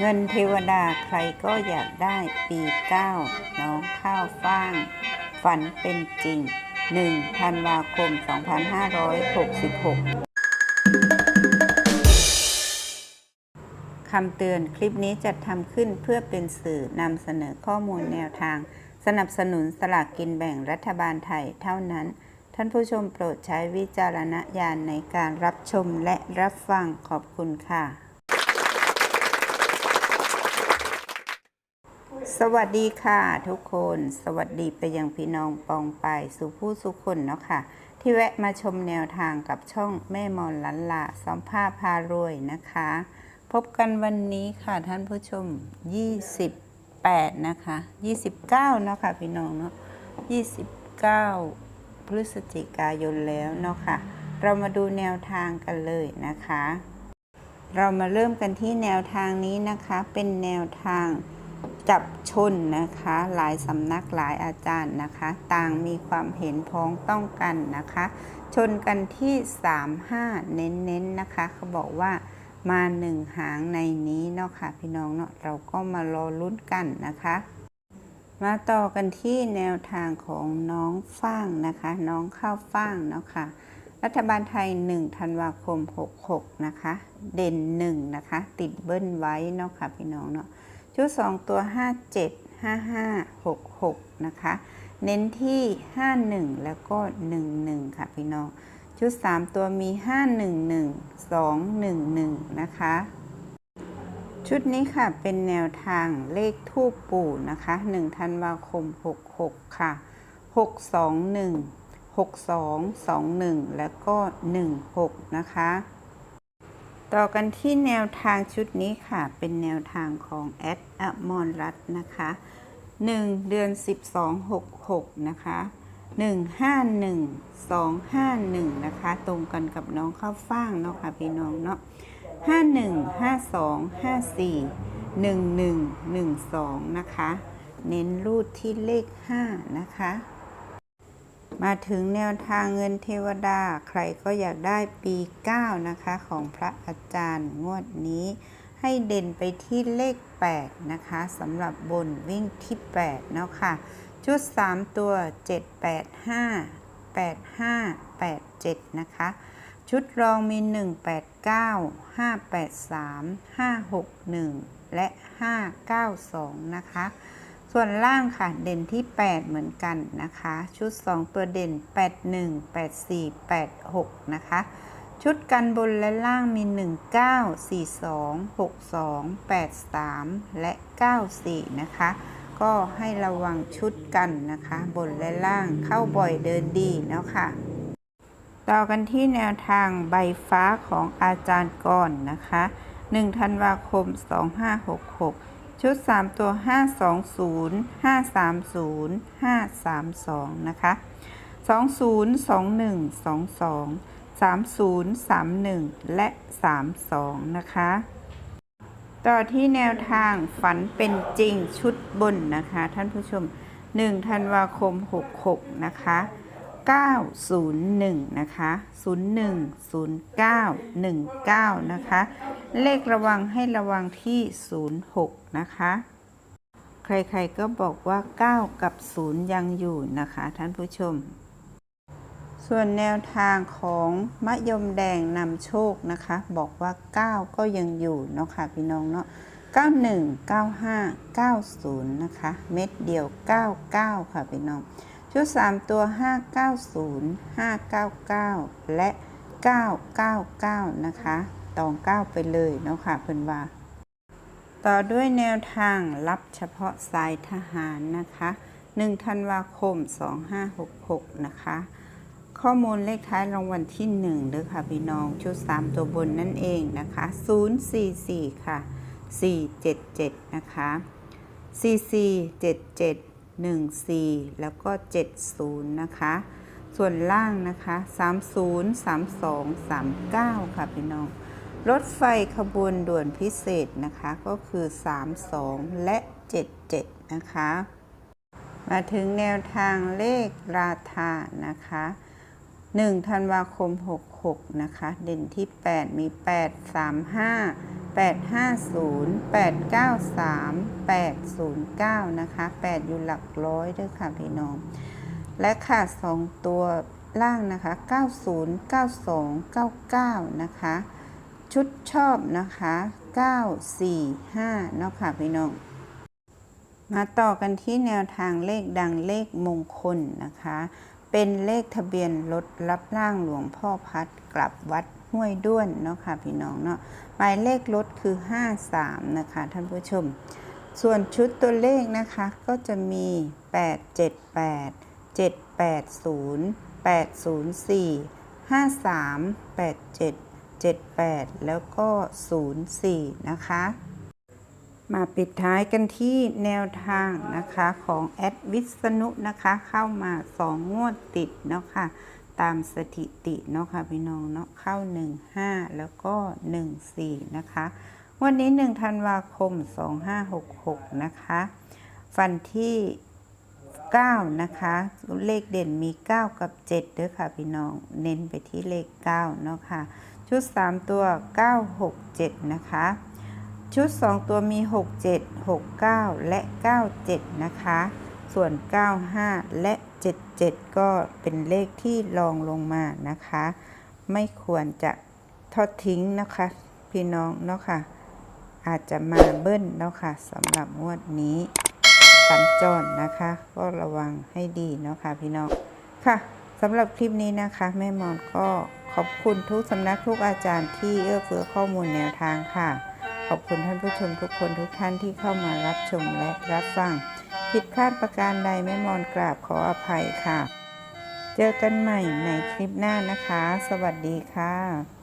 เงินเทวดาใครก็อยากได้ปีเก้าน้องข้าวฟ่าง ฝันเป็นจริง1ธันวาคม 2566คำเตือนคลิปนี้จัดทำขึ้นเพื่อเป็นสื่อนำเสนอข้อมูลแนวทาง สนับสนุนสลากกินแบ่งรัฐบาลไทยเท่านั้น ท่านผู้ชมโปรดใช้วิจารณญาณในการรับชมและรับฟังขอบคุณค่ะ สวัสดีค่ะทุกคนสวัสดีไปยังพี่น้องปองไปสู่ผู้สุขคนเนาะค่ะ ที่แวะมาชมแนวทางกับช่องแม่มอนลันลาซ้อมผ้าพารวยนะคะ พบกันวันนี้ค่ะท่านผู้ชม 28 นะคะ 29 เนาะค่ะพี่น้องเนาะ29 พฤศจิกายนแล้วเนาะค่ะ เรามาดูแนวทางกันเลยนะคะ เรามาเริ่มกันที่แนวทางนี้นะคะเป็นแนวทาง จับชนนะคะ หลายสำนักหลายอาจารย์นะคะ ต่างมีความเห็นพ้องต้องกันนะคะ ชนกันที่ 35 เน้นๆนนะคะเขาบอกว่ามาหนึ่งหางในนี้เนาะค่ะพี่น้องเนาะเราก็มารอลุ้นกันนะคะ มาต่อกันที่แนวทางของน้องฟ้างนะคะ น้องข้าวฟ้างเนาะค่ะรัฐบาลไทย 1 ธันวาคม 66 นะคะ เด่น 1 นะคะ ติดเบิ้ลไว้เนาะค่ะพี่น้องเนาะ ชุด 2 ตัว 57 55 66 นะคะ เน้นที่ 51 แล้วก็ 11 ค่ะพี่น้อง ชุด 3 ตัวมี 511 211 นะคะ ชุดนี้ค่ะเป็นแนวทางเลขทูปปู่นะคะ1ธันวาคม 66 ค่ะ 621 6221 แล้วก็ 16 นะคะ ต่อกันที่แนวทางชุดนี้ค่ะ เป็นแนวทางของแอดอมรรัตน์นะคะ 1 เดือน 12 66 นะคะ 151 251 นะคะ ตรงกันกับน้องข้าวฟ่างเนาะค่ะพี่น้องเนาะ 51 52 54 11 12 นะคะ เน้นรูดที่เลข 5 นะคะ มาถึงแนวทางเงินเทวดาใครก็อยากได้ปี 9 นะคะ ของพระอาจารย์งวดนี้ ให้เด่นไปที่เลข 8 นะคะสำหรับบนวิ่งที่ 8 เนาะค่ะ ชุด 3 ตัว 7 8 5 8 5 8 7 นะคะ ชุดรองมี 189 583 561 และ 592 นะคะ ส่วนล่างค่ะเด่นที่ 8 เหมือนกันนะคะ ชุด 2 ตัวเด่น 81 84 86 นะคะ ชุดกันบนและล่างมี 19 42 62 83 และ 94 นะคะ ก็ให้ระวังชุดกันนะคะ บนและล่างเข้าบ่อยเดินดีเนาะค่ะ ต่อกันที่แนวทางใบฟ้าของอาจารย์ก่อนนะคะ 1 ธันวาคม 2566 ชุด 3 ตัว 520 530 532 นะคะ 20 21 22 30 31 และ 32 นะคะ ต่อที่แนวทางฝันเป็นจริงชุดบนนะคะ ท่านผู้ชม 1 ธันวาคม 66 นะคะ 901 นะคะ 01 09 19 นะคะ เลขระวังให้ระวังที่ 06 นะคะ ใครๆก็บอกว่า 9 กับ 0 ยังอยู่นะคะ ท่านผู้ชม ส่วนแนวทางของมะยมแดงนำโชคนะคะ บอกว่า 9 ก็ยังอยู่เนาะค่ะพี่น้องเนาะ91 95 90 นะคะ เม็ดเดียว 99 ค่ะพี่น้อง ชุด 3 ตัว 590 599 และ 999 นะคะตอง 9 ไปเลยเนาะค่ะเพิ่นว่า ต่อด้วยแนวทางรับเฉพาะสายทหารนะคะ1ธันวาคม 2566 นะคะ ข้อมูลเลขท้ายรางวัลที่1เด้อค่ะพี่น้อง ชุด 3 ตัวบนนั่นเองนะคะ 044 ค่ะ 477 นะคะ 4477 14 แล้วก็ 70 นะคะ ส่วนล่างนะคะ 30 32 39 ค่ะพี่น้อง รถไฟขบวนด่วนพิเศษนะคะ ก็คือ 32 และ 77 นะคะ มาถึงแนวทางเลขราคานะคะ1ธันวาคม 66 นะคะ เด่นที่ 8 มี 8 3 5 850 893 809 นะคะ 8 อยู่หลักร้อยด้วยค่ะพี่น้อง และค่ะ 2 ตัวล่างนะคะ 90 92 99 นะคะ ชุดชอบนะคะ 945 เนาะค่ะพี่น้อง มาต่อกันที่แนวทางเลขดังเลขมงคลนะคะ เป็นเลขทะเบียนรถรับร่างหลวงพ่อพัดกลับวัดห้วยด้วนเนาะค่ะพี่น้องเนาะหมายเลขรถคือ 53 นะคะท่านผู้ชม ส่วนชุดตัวเลขนะคะก็จะมี 878 780 804 53 87 78 แล้วก็ 04 นะคะ มาปิดท้ายกันที่แนวทางนะคะของแอดวิษณุนะคะเข้ามา2งวดติดเนาะค่ะตามสถิติเนาะค่ะพี่น้องเนาะเข้า 15 แล้วก็ 14 นะคะ วันนี้ 1 ธันวาคม 2566 นะคะฟันที่ 9 นะคะ เลขเด่นมี 9 กับ 7ด้วยค่ะพี่น้องเน้นไปที่เลข 9 เนาะค่ะ ชุด 3 ตัว 9 6 7 นะคะ ชุด 2 ตัวมี 6 7 6 9 และ 97 นะคะ ส่วน 95 และ 77 ก็เป็นเลขที่รองลงมานะคะ ไม่ควรจะทอดทิ้งนะคะ พี่น้องเนาะค่ะ อาจจะมาเบิ้ลเนาะค่ะสำหรับงวดนี้สัญจรนะคะ ก็ระวังให้ดีเนาะค่ะพี่น้องค่ะสำหรับคลิปนี้นะคะ แม่มอนก็ขอบคุณทุกสำนักทุกอาจารย์ที่เอื้อเฟื้อข้อมูลแนวทางค่ะ ขอบคุณท่านผู้ชมทุกคนทุกท่านที่เข้ามารับชมและรับฟัง ผิดพลาดประการใดแม่มอนกราบขออภัยค่ะ เจอกันใหม่ในคลิปหน้านะคะ สวัสดีค่ะ